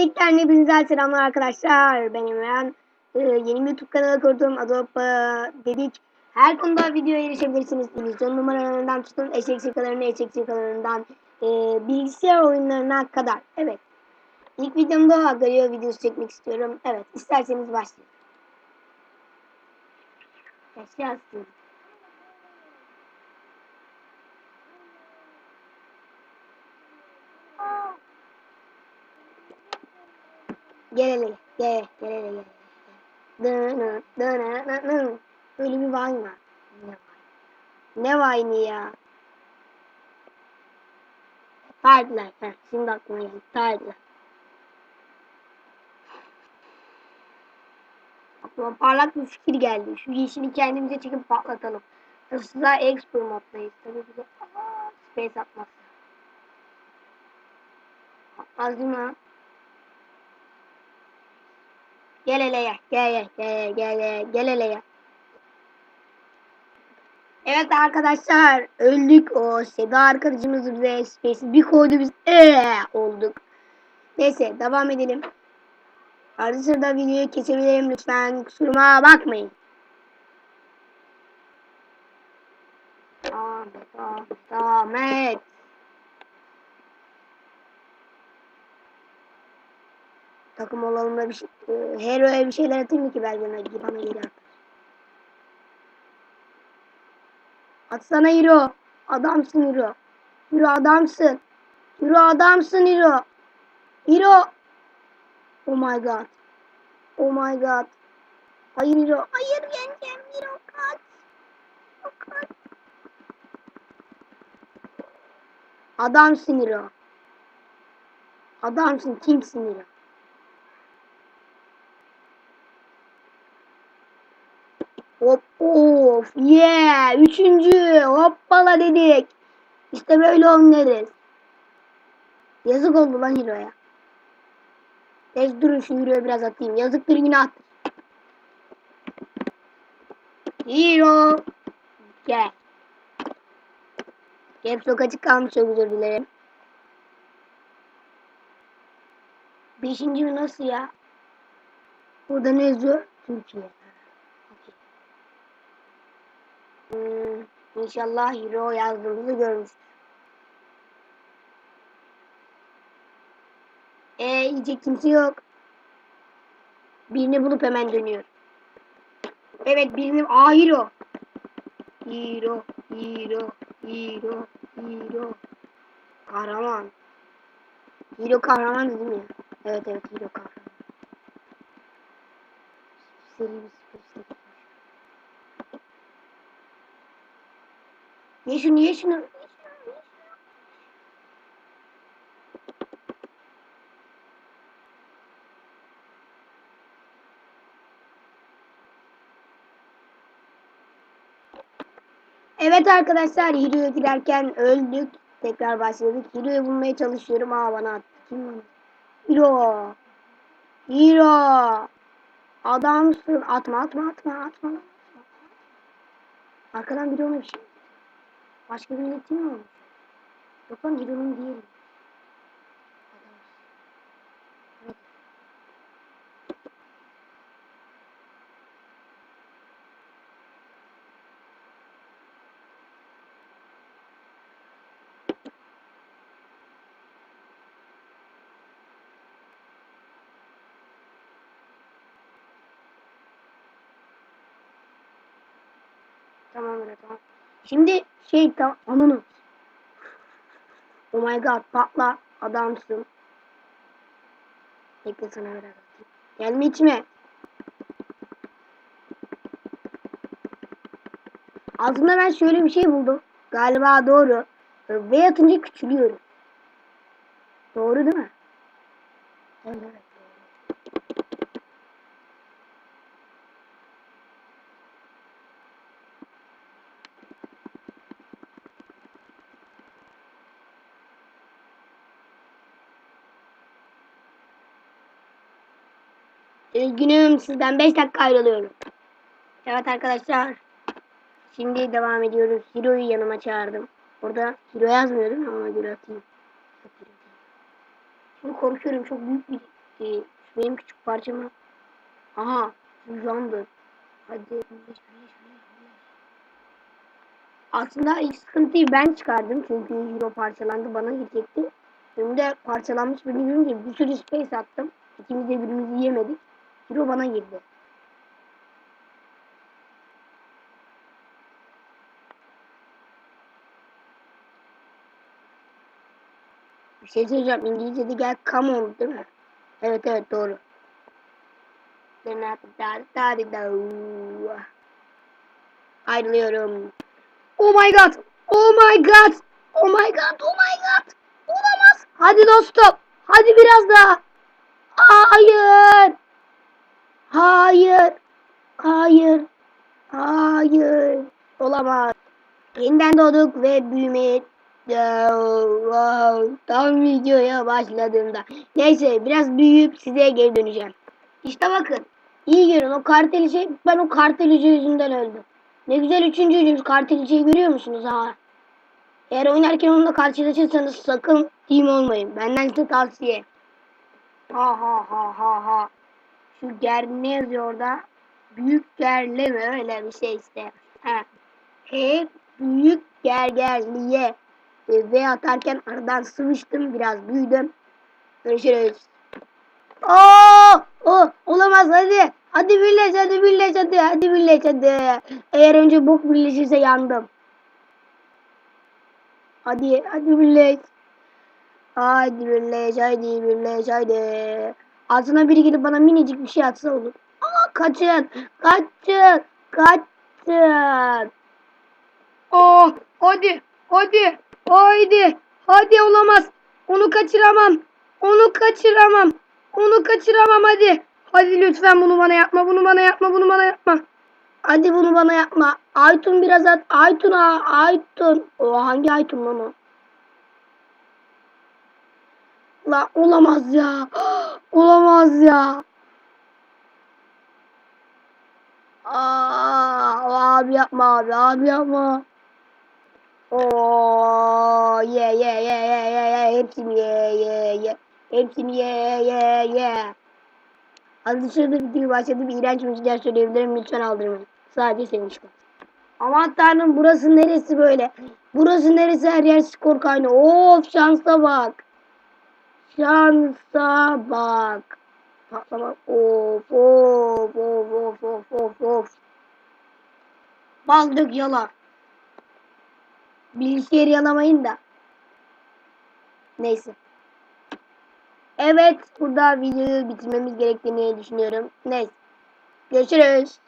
dediklerini hepinize selamlar arkadaşlar. Ben Emrehan. Ee, yeni bir YouTube kanalı kurdum. Adı Hoppa dedik. Her konuda videoya erişebilirsiniz. Televizyon numaralarından tutun eşek şakalarına, eşek şakalarından e, bilgisayar oyunlarına kadar. Evet. İlk videomda Agario videosu çekmek istiyorum. Evet. isterseniz başlayalım. Başlayalım. Gel hele, gel, gel hele, gel. Dını, dını, dını. Böyle bir vay var. Ne? Ne vayni ya? Tardılar. Heh, şimdi aklıma geldi. Tardılar. Aklıma parlak bir fikir geldi. Şu yeşili kendimize çekip patlatalım. Hırsızlar Expert moddayız. Tabii ki de Aa, Space atmaz. Atmaz değil mi? ha? Gel hele ya. Gel gel gel gel gel gel hele ya. Evet arkadaşlar öldük o Seda arkadaşımız bize space bir koydu biz ee olduk. Neyse devam edelim. Arada sırada videoyu kesebilirim lütfen kusuruma bakmayın. Ahmet Ahmet Takım olalım da bir şey, e, Hero'ya bir şeyler atayım mı ki belki bana, geri atar. Atsana Hero. Adamsın Hero. Hero adamsın. Hero adamsın Hero. Hero. Oh my god. Oh my god. Hayır Hero. Hayır yeneceğim Hero kaç. Kaç. Adamsın Hero. Adamsın kimsin Hero. Hop of yeah üçüncü hoppala dedik. İşte böyle oynarız. Yazık oldu lan Hero'ya. Neyse durun şu Hero'ya biraz atayım. Yazıktır günahtır. Hero. Gel. Caps Lock kalmış çok özür dilerim. Beşinci mi nasıl ya? Burada ne yazıyor? Türkiye. Hmm, inşallah Hero yazdığımızı görmüştür. Ee, yiyecek kimse yok. Birini bulup hemen dönüyor. Evet birini... Aa Hero. Hero, Hero, Hero, Hero. Kahraman. Hero kahraman değil mi? Evet evet Hero kahraman. Seri bir seri. Niye şunu niye şunu? Evet arkadaşlar Hiro'ya giderken öldük. Tekrar başladık. Hiro'yu bulmaya çalışıyorum. Aa bana attı. Kim bana? Hiro. Hiro. Adamsın. Atma atma atma. atma. Arkadan biri ona bir şey. Başka bir iletim mi olmuş? Yok lan Hiro'nun. Adamsın. Evet. Tamam öyle tamam. Şimdi şey tam ananı. Oh my god patla adamsın. Bekle sana biraz atayım. Gelme içime. Aslında ben şöyle bir şey buldum. Galiba doğru. V atınca küçülüyorum. Doğru değil mi? Evet evet. doğru. Üzgünüm sizden 5 dakika ayrılıyorum. Evet arkadaşlar. Şimdi devam ediyoruz. Hero'yu yanıma çağırdım. Orada Hero yazmıyor değil mi? Ona göre atayım. Şimdi korkuyorum çok büyük bir. Şu benim küçük parçamı. Aha. Yandı. Hadi. Aslında ilk sıkıntıyı ben çıkardım. Çünkü hero parçalandı. Bana gidecekti. Şimdi de parçalanmış birini görünce bir sürü space attım. İkimiz de birbirimizi yemedik. Hero bana girdi. Bir şey söyleyeceğim. İngilizce'de gel come on değil mi? Evet evet doğru. Ayrılıyorum. Oh my god. Oh my god. Oh my god. Oh my god. Olamaz. Hadi dostum. Hadi biraz daha. Hayır. Hayır. Hayır. Hayır. Olamaz. Yeniden doğduk ve büyümeye Wow, tam videoya başladığımda. Neyse biraz büyüyüp size geri döneceğim. İşte bakın. İyi görün o kartelici ben o kartelici yüzünden öldüm. Ne güzel üçüncü yüzümüz karteliciyi görüyor musunuz ha? Eğer oynarken onunla karşılaşırsanız sakın team olmayın. Benden size tavsiye. Ha ha ha ha ha. Şu ger ne yazıyor orada? Büyük gerle mi öyle bir şey işte. Ha. Hep büyük gergerliğe e, V atarken aradan sıvıştım biraz büyüdüm. Görüşürüz. Oo, o olamaz hadi. Hadi birleş hadi birleş hadi hadi birleş hadi. Eğer önce bok birleşirse yandım. Hadi hadi birleş. Hadi birleş hadi birleş hadi. Ağzına biri gelip bana minicik bir şey atsa olur. Aa kaçın kaçın kaçın. Oh hadi hadi haydi hadi olamaz. Onu kaçıramam. Onu kaçıramam. Onu kaçıramam hadi. Hadi lütfen bunu bana yapma. Bunu bana yapma. Bunu bana yapma. Hadi bunu bana yapma. Aytun biraz at. Aytun ha. Aytun. O hangi Aytun lan o? La olamaz ya. Olamaz ya. Aa, abi yapma abi. Abi yapma. Oo, ye ye ye ye ye ye. Hepsini ye ye ye. Hepsini ye ye ye. Az dışarıda videoyu başladım. İğrenç müzikler söyleyebilirim. Lütfen aldırmayın. Sadece senin için. Aman tanrım burası neresi böyle? Burası neresi her yer skor kaynağı. Of şansa bak. Şansa bak. Patlama. Of of of of of of of. Bal dök yala. Bilgisayarı yalamayın da. Neyse. Evet burada videoyu bitirmemiz gerektiğini düşünüyorum. Neyse. Görüşürüz.